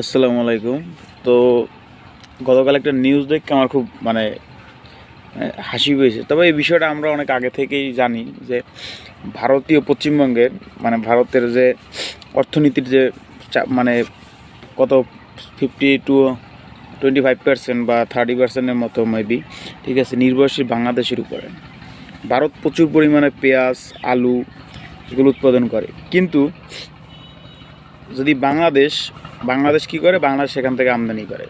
আসসালামু আলাইকুম। তো গতকাল একটা নিউজ দেখে আমার খুব মানে হাসি পেয়েছে। তবে এই বিষয়টা আমরা অনেক আগে থেকেই জানি যে, ভারতীয় পশ্চিমবঙ্গের মানে ভারতের যে অর্থনীতির যে মানে কত fifty two twenty five percent বা থার্টি পার্সেন্টের মতো মেবি ঠিক আছে, নির্ভরশীল বাংলাদেশের উপরে। ভারত প্রচুর পরিমাণে পেঁয়াজ, আলু এগুলো উৎপাদন করে। কিন্তু যদি বাংলাদেশ বাংলাদেশ কি করে? বাংলাদেশ সেখান থেকে আমদানি করে।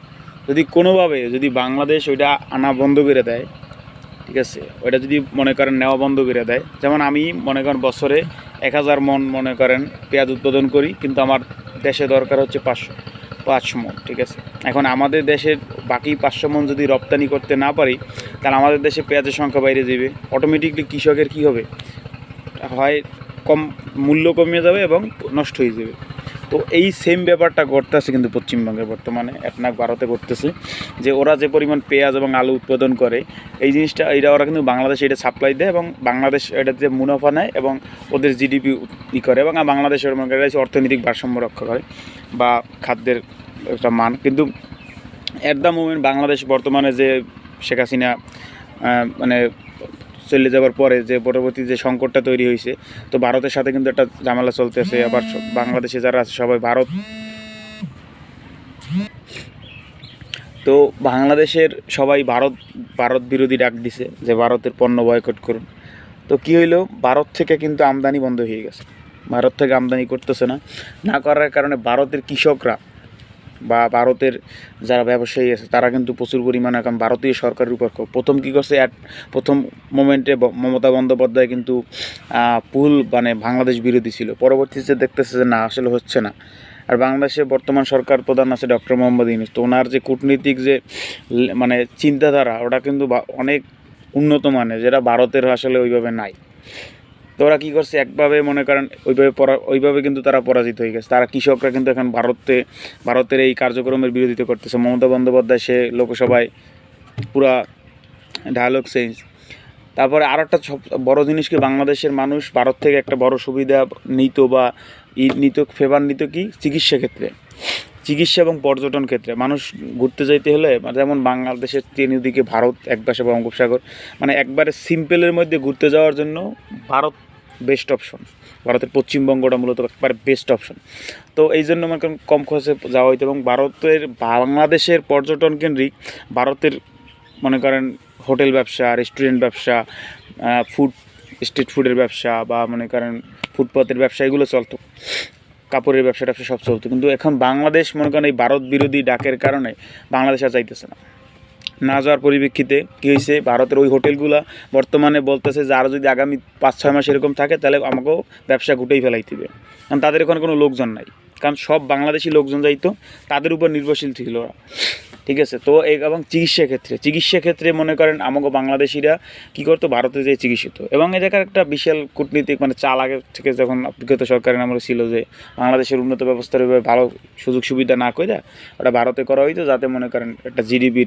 যদি কোনোভাবে যদি বাংলাদেশ ওইটা আনা বন্ধ করে দেয়, ঠিক আছে? ওইটা যদি মনে করেন নেওয়া বন্ধ করে দেয়, যেমন আমি মনে করেন বছরে এক হাজার মন মনে করেন পেঁয়াজ উৎপাদন করি, কিন্তু আমার দেশে দরকার হচ্ছে পাঁচশো পাঁচশো মন, ঠিক আছে? এখন আমাদের দেশের বাকি পাঁচশো মন যদি রপ্তানি করতে না পারি, তাহলে আমাদের দেশে পেঁয়াজের সংখ্যা বাইরে যাবে। অটোমেটিকলি কৃষকের কী হবে? হয় কম, মূল্য কমে যাবে এবং নষ্ট হয়ে যাবে। তো এই সেম ব্যাপারটা ঘটতেছে কিন্তু পশ্চিমবঙ্গে বর্তমানে একনাক ভারতে ঘটতেছে। যে ওরা যে পরিমাণ পেঁয়াজ এবং আলু উৎপাদন করে, এই জিনিসটা এটা ওরা কিন্তু বাংলাদেশে এটা সাপ্লাই দেয় এবং বাংলাদেশ এটা যে মুনাফা নেয় এবং ওদের জিডিপি ই করে এবং বাংলাদেশের অর্থনৈতিক ভারসাম্য রক্ষা করে বা খাদ্যের একটা মান। কিন্তু অ্যাট দ্য মোমেন্ট বাংলাদেশ বর্তমানে যে শেখ হাসিনা মানে চলে যাওয়ার পরে যে পরবর্তী যে সংকটটা তৈরি হয়েছে, তো ভারতের সাথে কিন্তু একটা ঝামেলা চলতেছে, আবার বাংলাদেশে যারা আছে, সবাই ভারত তো বাংলাদেশের সবাই ভারত ভারত বিরোধী ডাক দিছে যে ভারতের পণ্য বয়কট করুন। তো কি হইল, ভারত থেকে কিন্তু আমদানি বন্ধ হয়ে গেছে। ভারত থেকে আমদানি করতেছে না। না করার কারণে ভারতের কৃষকরা বা ভারতের যারা ব্যবসায়ী আছে, তারা কিন্তু প্রচুর পরিমাণে এখন ভারতীয় সরকারের উপর প্রথম কী করছে অ্যাট প্রথম মোমেন্টে মমতা বন্দ্যোপাধ্যায় কিন্তু পুল মানে বাংলাদেশ বিরোধী ছিল। পরবর্তীতে দেখতেছে যে না, আসলে হচ্ছে না। আর বাংলাদেশে বর্তমান সরকার প্রধান আছে ডক্টর মোহাম্মদ ইউনুস। তো ওনার যে কূটনীতিক যে মানে চিন্তাধারা, ওটা কিন্তু অনেক উন্নত মানের, যেটা ভারতের আসলে ওইভাবে নাই। তো ওরা কী করছে? একভাবে মনে করেন ওইভাবে পরা ওইভাবে কিন্তু তারা পরাজিত হয়ে গেছে। তারা কৃষকরা কিন্তু এখন ভারতে ভারতের এই কার্যক্রমের বিরোধিতা করতেছে। মমতা বন্দ্যোপাধ্যায়, সে লোকসভায় পুরা ডায়ালগ চেঞ্জ তারপরে আরও একটা বড় জিনিস কি? বাংলাদেশের মানুষ ভারত থেকে একটা বড় সুবিধা নিত বা নিত ফেভার নিত কি? চিকিৎসা ক্ষেত্রে। চিকিৎসা এবং পর্যটন ক্ষেত্রে মানুষ ঘুরতে যাইতে হলে মানে যেমন বাংলাদেশের তিনদিকে ভারত, এক পাশে বঙ্গোপসাগর মানে একবারে সিম্পলের মধ্যে ঘুরতে যাওয়ার জন্য ভারত বেস্ট অপশন ভারতের পশ্চিমবঙ্গটা মূলত একবারে বেস্ট অপশন তো এই জন্য মনে করেন কম খরচে যাওয়া হইতো এবং ভারতের, বাংলাদেশের পর্যটন কেন্দ্রিক ভারতের মনে করেন হোটেল ব্যবসা রেস্টুরেন্ট ব্যবসা ফুড স্ট্রিট ফুডের ব্যবসা বা মনে করেন ফুটপাতের ব্যবসা, এগুলো চলতো। কাপড়ের ব্যবসা ট্যাবসা সব চলতো। কিন্তু এখন বাংলাদেশ মনে করেন এই ভারত বিরোধী ডাকের কারণে বাংলাদেশ আর যাইতেছে না। না যাওয়ার পরিপ্রেক্ষিতে কী হয়েছে ভারতের ওই হোটেলগুলা বর্তমানে বলতেছে যে আরও যদি আগামী পাঁচ, ছয় মাস এরকম থাকে, তাহলে আমাকেও ব্যবসা ঘুটেই ফেলাইতে হবে। কারণ তাদের এখন কোনো লোকজন নাই। কারণ সব বাংলাদেশি লোকজন যাইতো তাদের উপর নির্ভরশীল ছিল ওরা। ঠিক আছে? তো এবং চিকিৎসা ক্ষেত্রে চিকিৎসা ক্ষেত্রে মনে করেন আমাকে বাংলাদেশিরা কি করতো? ভারতে যে চিকিৎসিত। এবং জায়গার একটা বিশাল কূটনীতিক মানে চাল আগে থেকে যখন বিগত সরকারের আমলে ছিল যে, বাংলাদেশের উন্নত ব্যবস্থার ভালো সুযোগ সুবিধা না করে ওটা ভারতে করা হইতো, যাতে মনে করেন একটা জিডিপি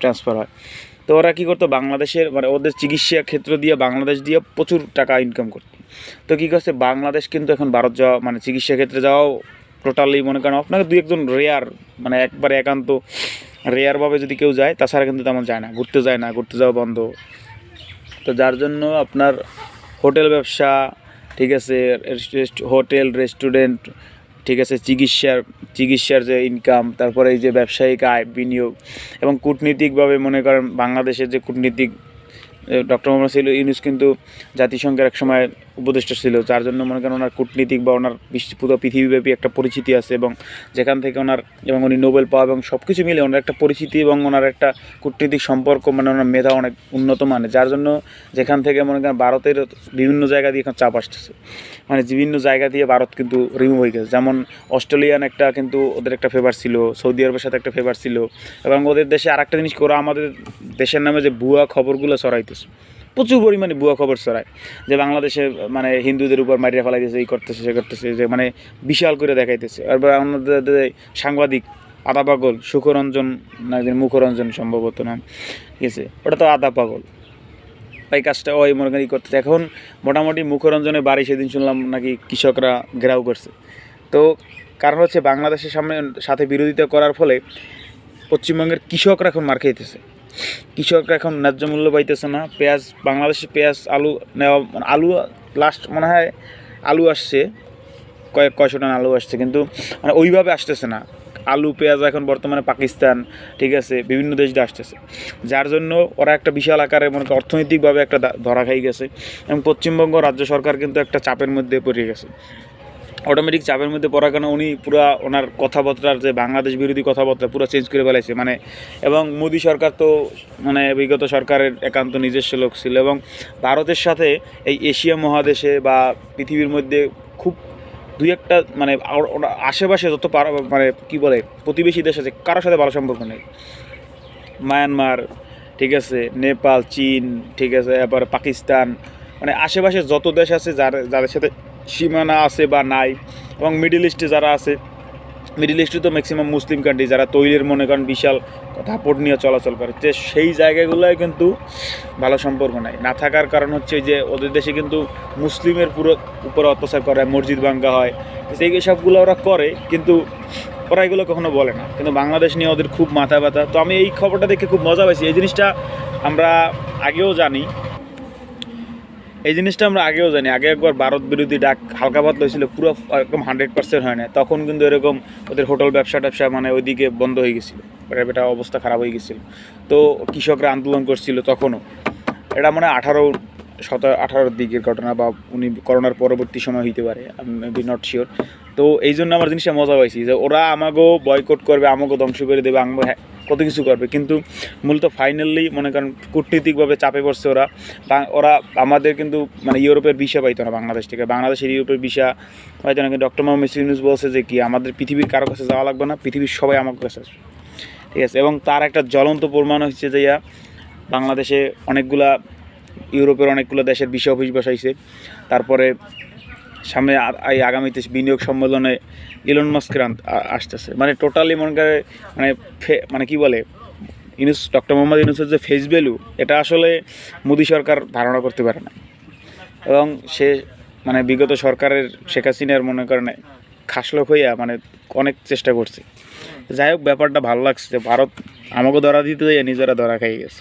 ট্রান্সফার হয়। তো ওরা কী করতো? বাংলাদেশের মানে ওদের চিকিৎসা ক্ষেত্র দিয়ে, বাংলাদেশ দিয়ে প্রচুর টাকা ইনকাম করতো। তো কী করছে? বাংলাদেশ কিন্তু এখন ভারত যাওয়া মানে চিকিৎসা ক্ষেত্রে যাওয়াও টোটালি মনে করেন আপনাকে দু একজন রেয়ার মানে একবারে একান্ত রেয়ারভাবে যদি কেউ যায়, তাছাড়া কিন্তু তেমন যায় না, ঘুরতে যায় না, ঘুরতে যাওয়া বন্ধ। তো যার জন্য আপনার হোটেল ব্যবসা, ঠিক আছে হোটেল রেস্টুরেন্ট ঠিক আছে চিকিৎসার চিকিৎসার যে ইনকাম তারপরে এই যে ব্যবসায়িক আয়, বিনিয়োগ এবং কূটনীতিকভাবে মনে করেন বাংলাদেশের যে কূটনীতিক ডক্টর মোহাম্মদ ছিল ইউনুস কিন্তু জাতিসংঘের এক সময় উপদেষ্টা ছিল যার জন্য মনে করেন ওনার কূটনীতিক বা ওনার পুরো পৃথিবীব্যাপী একটা পরিচিতি আছে এবং যেখান থেকে ওনার এবং উনি নোবেল পাওয়া এবং সব কিছু মিলে ওনার একটা পরিচিতি এবং ওনার একটা কূটনীতিক সম্পর্ক মানে ওনার মেধা অনেক উন্নত মানের যার জন্য যেখান থেকে মনে করেন ভারতের বিভিন্ন জায়গা দিয়ে এখন চাপ আসতেছে। মানে বিভিন্ন জায়গা দিয়ে ভারত কিন্তু রিমুভ হয়ে গেছে। যেমন অস্ট্রেলিয়ান একটা কিন্তু ওদের একটা ফেভার ছিল সৌদি আরবের সাথে একটা ফেভার ছিল এবং ওদের দেশে আর একটা জিনিস কি, ওরা আমাদের দেশের নামে যে ভুয়া খবরগুলো ছড়াইতেছে। প্রচুর পরিমাণে ভুয়া খবর ছড়ায়। যে বাংলাদেশে মানে হিন্দুদের উপর মারিয়া ফেলাইতেছে, এই করতেছে, সে করতেছে, যে মানে বিশাল করে দেখাইতেছে। আর আমাদের সাংবাদিক আদা পাগল, সুখরঞ্জন না জানি মুখরঞ্জন সম্ভবত নাম আছে? ওটা তো আদা পাগল। এই কাজটা ওই মনে করি করতেছে। এখন মোটামুটি মুখরঞ্জনে বাড়ি সেদিন শুনলাম নাকি কৃষকরা ঘেরাও করছে। তো কারণ হচ্ছে বাংলাদেশের সামনে সাথে বিরোধিতা করার ফলে পশ্চিমবঙ্গের কৃষকরা এখন মার খাইতেছে। কৃষকরা এখন ন্যায্য মূল্য পাইতেছে না। পেঁয়াজ, বাংলাদেশে পেঁয়াজ, আলু নেওয়া মানে আলু লাস্ট মনে হয় আলু আসছে, কয়েক, কয়শো টান আলু আসছে, কিন্তু মানে ওইভাবে আসতেছে না। আলু, পেঁয়াজ এখন বর্তমানে পাকিস্তান, ঠিক আছে, বিভিন্ন দেশ দিয়ে আসতেছে। যার জন্য ওরা একটা বিশাল আকারে মনে অর্থনৈতিকভাবে একটা ধরা খাই গেছে এবং পশ্চিমবঙ্গ রাজ্য সরকার কিন্তু একটা চাপের মধ্যে পড়ে গেছে। অটোমেটিক চাপের মধ্যে পড়ার কারণে উনি পুরা ওনার কথাবার্তার যে বাংলাদেশ বিরোধী কথাবার্তা পুরো চেঞ্জ করে ফেলাইছে মানে এবং মোদী সরকার তো মানে বিগত সরকারের একান্ত নিজস্ব লোক ছিল এবং ভারতের সাথে এই এশিয়া মহাদেশে বা পৃথিবীর মধ্যে খুব দুই একটা মানে আশেপাশে যত মানে কি বলে, প্রতিবেশী দেশ আছে, কারোর সাথে ভালো সম্পর্ক নেই। মায়ানমার, ঠিক আছে, নেপাল, চীন, ঠিক আছে, এরপর পাকিস্তান মানে আশেপাশে যত দেশ আছে যার, যাদের সাথে সীমানা আছে বা নাই, এবং মিডিল ইস্টে যারা আছে মিডিল ইস্টে তো ম্যাক্সিমাম মুসলিম কান্ট্রি যারা তৈলের মনে করেন বিশাল দাপট নিয়ে চলাচল করে যে সেই জায়গাগুলোয় কিন্তু ভালো সম্পর্ক নাই। না থাকার কারণ হচ্ছে যে ওদের দেশে কিন্তু মুসলিমের পুরো উপরে অত্যাচার করে, মসজিদ ভাঙ্গা হয়, সেই সবগুলো ওরা করে, কিন্তু ওরা এগুলো কখনো বলে না। কিন্তু বাংলাদেশ নিয়ে ওদের খুব মাথা ব্যথা। তো আমি এই খবরটা দেখে খুব মজা পাইছি। এই জিনিসটা আমরা আগেও জানি এই জিনিসটা আমরা আগেও জানি। আগে একবার ভারত বিরোধী ডাক হালকা পাতলা হয়েছিল, পুরো একদম হান্ড্রেড পার্সেন্ট হয় না তখন কিন্তু এরকম ওদের হোটেল ব্যবসা ট্যাবসা মানে ওইদিকে বন্ধ হয়ে গেছিল। এটা অবস্থা খারাপ হয়ে গেছিল। তো কৃষকরা আন্দোলন করছিল তখনও। এটা মানে আঠারো শত, আঠারোর দিকের ঘটনা বা উনি করোনার পরবর্তী সময় হইতে পারে আমি বি নট শিওর তো এই জন্য আমার জিনিসটা মজা পাইছি যে ওরা আমাকেও বয়কট করবে আমাকেও ধ্বংস করে দেবে আমাকে হ্যাঁ, কত কিছু করবে। কিন্তু মূলত ফাইনালি মনে করেন কূটনীতিকভাবে চাপে পড়ছে ওরা। ওরা আমাদের কিন্তু মানে ইউরোপের ভিসা পাইতো না বাংলাদেশ থেকে। বাংলাদেশের ইউরোপের ভিসা পাইতো না। কিন্তু ডক্টর মোহাম্মদ ইউনুস বলছে যে কি আমাদের পৃথিবীর কারও কাছে যাওয়া লাগবে না পৃথিবীর সবাই আমার কাছে আসবে। ঠিক আছে? এবং তার একটা জ্বলন্ত প্রমাণ হচ্ছে যে ইয়া বাংলাদেশে অনেকগুলা ইউরোপের অনেকগুলো দেশের বিষয় অফিস বসাইছে। তারপরে সামনে এই আগামীতে বিনিয়োগ সম্মেলনে ইলন মাস্কের আসতেছে। মানে টোটালি মনে করে মানে মানে কি বলে ইউনুস ডক্টর মোহাম্মদ ইউনুসের যে ফেস ভ্যালু এটা আসলে মোদী সরকার ধারণা করতে পারে না। এবং সে মানে বিগত সরকারের শেখ হাসিনার মনে করেন খাসলোক হইয়া মানে অনেক চেষ্টা করছে। যাই হোক, ব্যাপারটা ভালো লাগছে যে ভারত আমাকে ধরা দিতে যাইয়া নিজেরা ধরা খাই গেছে।